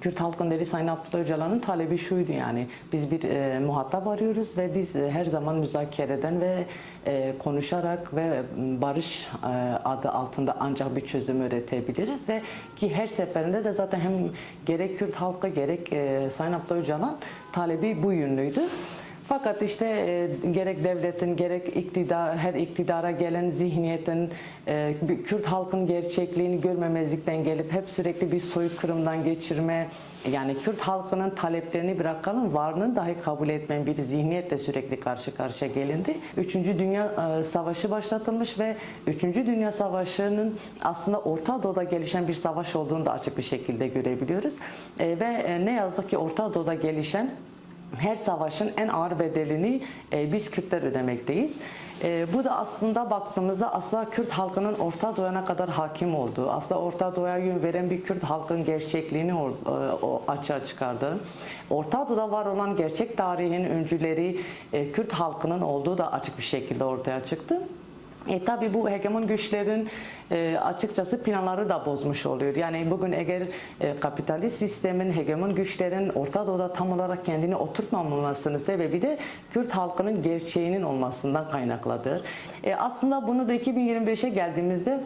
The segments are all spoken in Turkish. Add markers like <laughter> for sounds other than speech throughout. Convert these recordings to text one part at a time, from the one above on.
Kürt halkın dedi Sayın Abdullah Öcalan'ın talebi şuydu yani biz bir e, muhatap arıyoruz ve biz e, her zaman müzakereden ve e, konuşarak ve barış e, adı altında ancak bir çözüm üretebiliriz ve ki her seferinde de zaten hem gerek Kürt halkı gerek e, Sayın Abdullah Öcalan talebi bu yönlüydü. Fakat işte e, gerek devletin gerek iktidar her iktidara gelen zihniyetin e, Kürt halkın gerçekliğini görmemezlikten gelip hep sürekli bir soykırımdan geçirme yani Kürt halkının taleplerini bırakalım varlığını dahi kabul etmeyen bir zihniyetle sürekli karşı karşıya gelindi. Üçüncü Dünya e, Savaşı başlatılmış ve Üçüncü Dünya Savaşı'nın aslında Orta Doğu'da gelişen bir savaş olduğunu da açık bir şekilde görebiliyoruz. E, ve e, ne yazık ki Orta Doğu'da gelişen her savaşın en ağır bedelini e, biz Kürtler ödemekteyiz. E, bu da aslında baktığımızda aslında Kürt halkının Orta Doğu'ya kadar hakim olduğu, aslında Orta Doğu'ya yön veren bir Kürt halkın gerçekliğini or- e, açığa çıkardı. Orta Doğu'da var olan gerçek tarihin öncüleri e, Kürt halkının olduğu da açık bir şekilde ortaya çıktı. E tabi bu hegemon güçlerin e, açıkçası planları da bozmuş oluyor. Yani bugün eğer e, kapitalist sistemin, hegemon güçlerin Orta Doğu'da tam olarak kendini oturtmamasının sebebi de Kürt halkının gerçeğinin olmasından kaynaklıdır. E, aslında bunu da 2025'e geldiğimizde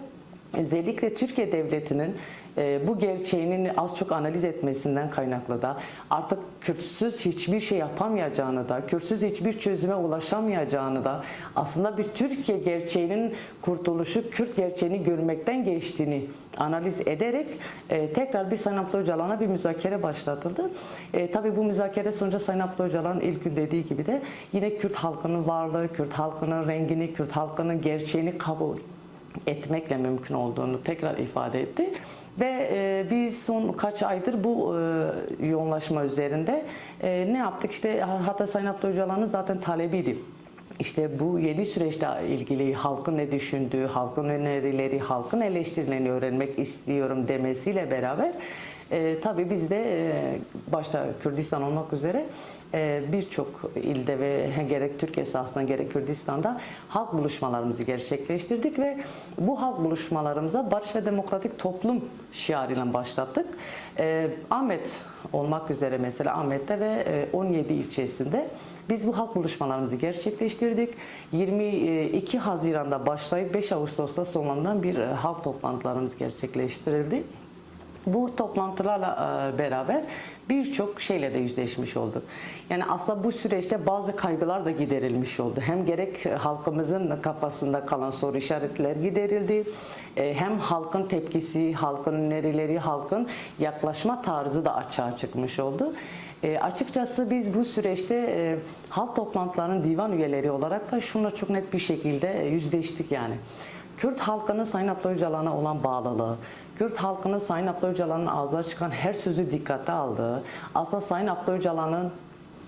özellikle Türkiye Devleti'nin e, bu gerçeğinin az çok analiz etmesinden kaynaklı da artık Kürtsüz hiçbir şey yapamayacağını da, Kürtsüz hiçbir çözüme ulaşamayacağını da aslında bir Türkiye gerçeğinin kurtuluşu Kürt gerçeğini görmekten geçtiğini analiz ederek e, tekrar bir Sayın Abdullah Öcalan'a bir müzakere başlatıldı. E, tabii bu müzakere sonucu Sayın Abdullah Öcalan ilk gün dediği gibi de yine Kürt halkının varlığı, Kürt halkının rengini, Kürt halkının gerçeğini kabul etmekle mümkün olduğunu tekrar ifade etti. Ve e, biz son kaç aydır bu e, yoğunlaşma üzerinde e, ne yaptık? İşte hatta Sayın Abdullah zaten talebiydi. İşte bu yeni süreçle ilgili halkın ne düşündüğü, halkın önerileri, halkın eleştirilerini öğrenmek istiyorum demesiyle beraber e, tabii biz de e, başta Kürdistan olmak üzere birçok ilde ve <laughs> gerek Türkiye sahasında gerek Kürdistan'da halk buluşmalarımızı gerçekleştirdik ve bu halk buluşmalarımıza barış ve demokratik toplum şiarıyla başlattık. E, Ahmet olmak üzere mesela Ahmet'te ve e, 17 ilçesinde biz bu halk buluşmalarımızı gerçekleştirdik. 22 Haziran'da başlayıp 5 Ağustos'ta sonlanan bir e, halk toplantılarımız gerçekleştirildi. Bu toplantılarla e, beraber birçok şeyle de yüzleşmiş olduk. Yani aslında bu süreçte bazı kaygılar da giderilmiş oldu. Hem gerek halkımızın kafasında kalan soru işaretler giderildi. e, Hem halkın tepkisi, halkın önerileri, halkın yaklaşma tarzı da açığa çıkmış oldu. E, açıkçası biz bu süreçte e, halk toplantılarının divan üyeleri olarak da şunla çok net bir şekilde yüzleştik yani. Kürt halkının Sayın Abdullah Öcalan'a olan bağlılığı, Kürt halkının Sayın Abdullah Öcalan'ın ağzına çıkan her sözü dikkate aldığı, aslında Sayın Abdullah Öcalan'ın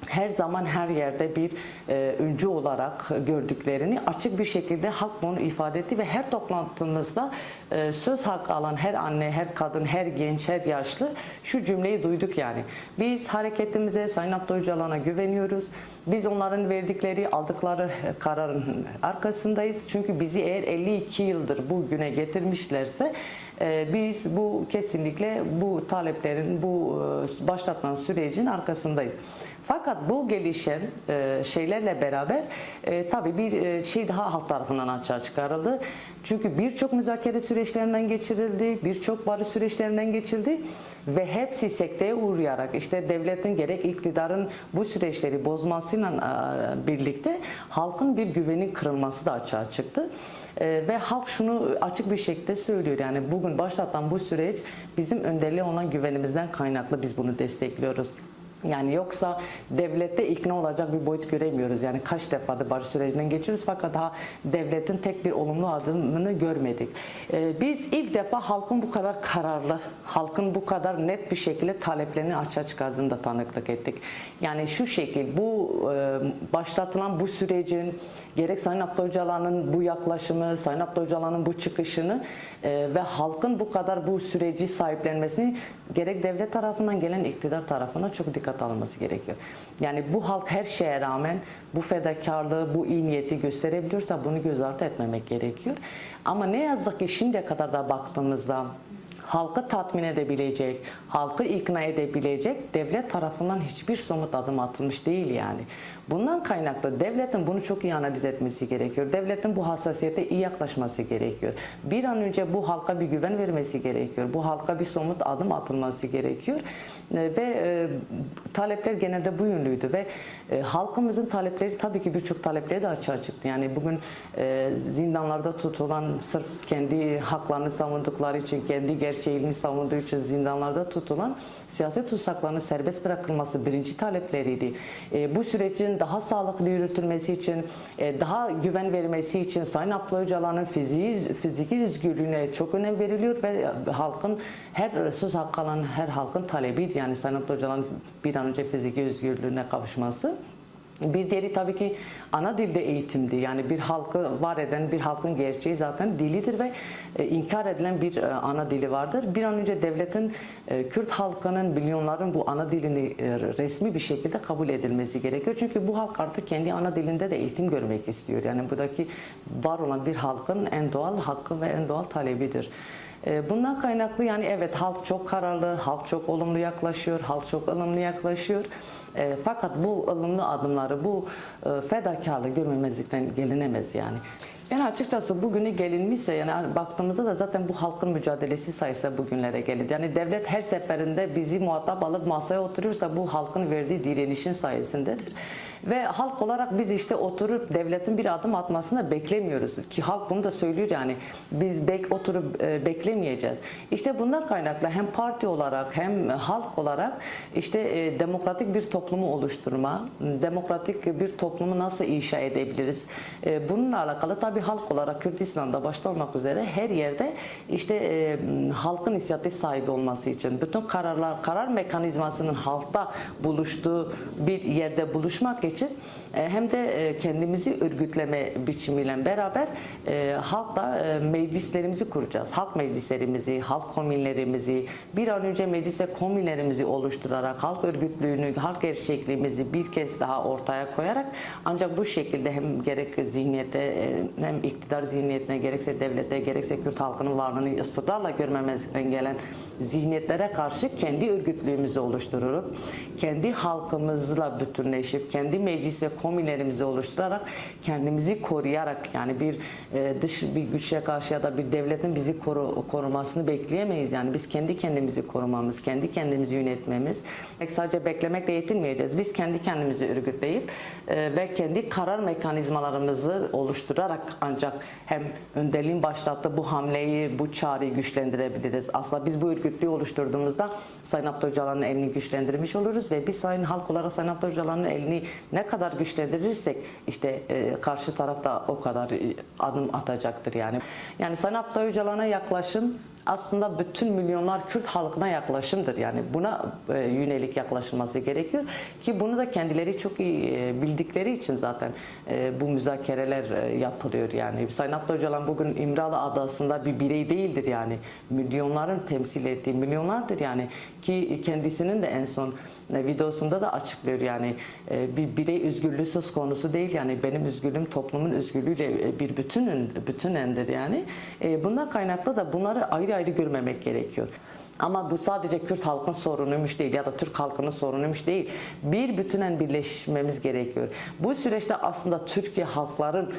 her zaman her yerde bir e, öncü olarak gördüklerini açık bir şekilde halk bunu ifade etti ve her toplantımızda e, söz hakkı alan her anne, her kadın, her genç, her yaşlı şu cümleyi duyduk yani. Biz hareketimize Sayın Abdullah güveniyoruz. Biz onların verdikleri, aldıkları kararın arkasındayız. Çünkü bizi eğer 52 yıldır bugüne getirmişlerse e, biz bu kesinlikle bu taleplerin, bu e, başlatılan sürecin arkasındayız. Fakat bu gelişen e, şeylerle beraber e, tabii bir şey daha halk tarafından açığa çıkarıldı. Çünkü birçok müzakere süreçlerinden geçirildi, birçok barış süreçlerinden geçildi ve hepsi sekteye uğrayarak işte devletin gerek iktidarın bu süreçleri bozmasıyla e, birlikte halkın bir güvenin kırılması da açığa çıktı. E, ve halk şunu açık bir şekilde söylüyor yani bugün başlatılan bu süreç bizim önderliğe olan güvenimizden kaynaklı biz bunu destekliyoruz. Yani yoksa devlette ikna olacak bir boyut göremiyoruz. Yani kaç defa barış sürecinden geçiyoruz fakat daha devletin tek bir olumlu adımını görmedik. Ee, biz ilk defa halkın bu kadar kararlı, halkın bu kadar net bir şekilde taleplerini açığa çıkardığını da tanıklık ettik. Yani şu şekil bu e, başlatılan bu sürecin gerek Sayın Abdullah Öcalan'ın bu yaklaşımı, Sayın Abdullah Öcalan'ın bu çıkışını e, ve halkın bu kadar bu süreci sahiplenmesini gerek devlet tarafından gelen iktidar tarafından çok dikkat alınması gerekiyor. Yani bu halk her şeye rağmen bu fedakarlığı, bu iyi niyeti gösterebiliyorsa bunu göz ardı etmemek gerekiyor. Ama ne yazık ki şimdiye kadar da baktığımızda halkı tatmin edebilecek, halkı ikna edebilecek devlet tarafından hiçbir somut adım atılmış değil yani. Bundan kaynaklı devletin bunu çok iyi analiz etmesi gerekiyor. Devletin bu hassasiyete iyi yaklaşması gerekiyor. Bir an önce bu halka bir güven vermesi gerekiyor. Bu halka bir somut adım atılması gerekiyor. E, Ve e, talepler genelde bu yönlüydü ve e, halkımızın talepleri tabii ki birçok talepleri de açığa çıktı. Yani bugün e, zindanlarda tutulan sırf kendi haklarını savundukları için, kendi gerçeğini savunduğu için zindanlarda tutulan siyaset tutsaklarının serbest bırakılması birinci talepleriydi. E, bu sürecin daha sağlıklı yürütülmesi için, e, daha güven vermesi için Sayın Abdullah Öcalan'ın fiziği, fiziki özgürlüğüne çok önem veriliyor ve halkın her söz hakkı alan her halkın talebiydi. Yani Sayın Abdullah Öcalan'ın bir an önce fiziki özgürlüğüne kavuşması. Bir diğeri tabii ki ana dilde eğitimdi. Yani bir halkı var eden bir halkın gerçeği zaten dilidir ve e, inkar edilen bir e, ana dili vardır. Bir an önce devletin e, Kürt halkının, milyonların bu ana dilini e, resmi bir şekilde kabul edilmesi gerekiyor. Çünkü bu halk artık kendi ana dilinde de eğitim görmek istiyor. Yani buradaki var olan bir halkın en doğal hakkı ve en doğal talebidir. E, Bundan kaynaklı yani evet halk çok kararlı, halk çok olumlu yaklaşıyor, halk çok ılımlı yaklaşıyor. E, fakat bu ılımlı adımları, bu e, fedakarlığı görmemezlikten gelinemez yani. Yani açıkçası bugünü gelinmişse yani baktığımızda da zaten bu halkın mücadelesi sayesinde bugünlere geldi. Yani devlet her seferinde bizi muhatap alıp masaya oturuyorsa bu halkın verdiği direnişin sayesindedir. Ve halk olarak biz işte oturup devletin bir adım atmasını beklemiyoruz. Ki halk bunu da söylüyor yani biz bek oturup e, beklemeyeceğiz. İşte bundan kaynaklı hem parti olarak hem halk olarak işte e, demokratik bir toplumu oluşturma, demokratik bir toplumu nasıl inşa edebiliriz? E, bununla alakalı tabii halk olarak Kürdistan'da başta olmak üzere her yerde işte e, halkın inisiyatif sahibi olması için bütün kararlar karar mekanizmasının halkta buluştuğu bir yerde buluşmak için e, hem de e, kendimizi örgütleme biçimiyle beraber e, halkla meclislerimizi kuracağız. Halk meclislerimizi, halk komünlerimizi bir an önce meclis ve komünlerimizi oluşturarak halk örgütlüğünü, halk gerçekliğimizi bir kez daha ortaya koyarak ancak bu şekilde hem gerek zihniyete hem iktidar zihniyetine gerekse devlete gerekse Kürt halkının varlığını ısrarla görmemezlikten gelen zihniyetlere karşı kendi örgütlüğümüzü oluşturup kendi halkımızla bütünleşip kendi meclis ve komünlerimizi oluşturarak kendimizi koruyarak yani bir e, dış bir güçe karşı ya da bir devletin bizi koru, korumasını bekleyemeyiz. Yani biz kendi kendimizi korumamız, kendi kendimizi yönetmemiz sadece beklemekle yetinmeyeceğiz. Biz kendi kendimizi örgütleyip e, ve kendi karar mekanizmalarımızı oluşturarak ancak hem önderliğin başlattığı bu hamleyi, bu çağrıyı güçlendirebiliriz. Aslında biz bu örgütlüğü oluşturduğumuzda Sayın Abdülhamid Öcalan'ın elini güçlendirmiş oluruz ve biz Sayın halk olarak Sayın Abdülhamid Öcalan'ın elini ne kadar güçlendirirsek işte e, karşı taraf da o kadar e, adım atacaktır yani. Yani Sayın Abdülhamid Öcalan'a yaklaşım aslında bütün milyonlar Kürt halkına yaklaşımdır. Yani buna e, yönelik yaklaşılması gerekiyor ki bunu da kendileri çok iyi e, bildikleri için zaten e, bu müzakereler yapılıyor. Yani Sayın Abdullah Öcalan bugün İmralı Adası'nda bir birey değildir yani. Milyonların temsil ettiği milyonlardır yani ki kendisinin de en son videosunda da açıklıyor yani bir birey özgürlüğü söz konusu değil yani benim özgürlüğüm toplumun özgürlüğüyle bir bütünün bütünendir yani. Bundan kaynaklı da bunları ayrı ayrı görmemek gerekiyor. Ama bu sadece Kürt halkın sorunuymuş değil ya da Türk halkının sorunuymuş değil. Bir bütünen birleşmemiz gerekiyor. Bu süreçte aslında Türkiye halkların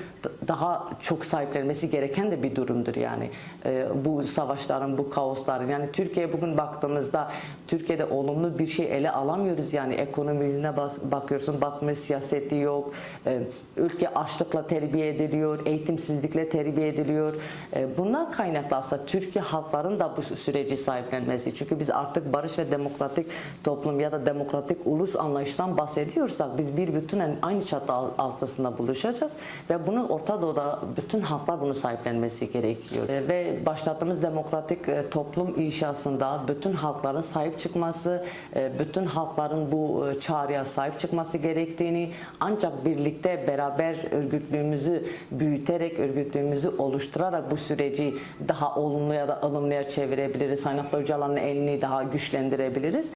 daha çok sahiplenmesi gereken de bir durumdur yani. Ee, bu savaşların, bu kaosların. Yani Türkiye bugün baktığımızda Türkiye'de olumlu bir şey ele alamıyoruz. Yani ekonomisine bakıyorsun bakmış siyaseti yok. Ee, ülke açlıkla terbiye ediliyor, eğitimsizlikle terbiye ediliyor. Ee, bundan kaynaklı aslında Türkiye halkların da bu süreci sahiplenmesi. Çünkü biz artık barış ve demokratik toplum ya da demokratik ulus anlayıştan bahsediyorsak biz bir bütünen aynı çatı altında buluşacağız ve bunu Orta Doğu'da bütün halklar bunu sahiplenmesi gerekiyor. Ee, Ve başlattığımız demokratik e, toplum inşasında bütün halkların sahip çıkması, e, bütün halkların bu e, çağrıya sahip çıkması gerektiğini ancak birlikte beraber örgütlüğümüzü büyüterek, örgütlüğümüzü oluşturarak bu süreci daha olumluya da ılımlıya çevirebiliriz. Sayın Abdülhamid Öcalan'ın elini daha güçlendirebiliriz.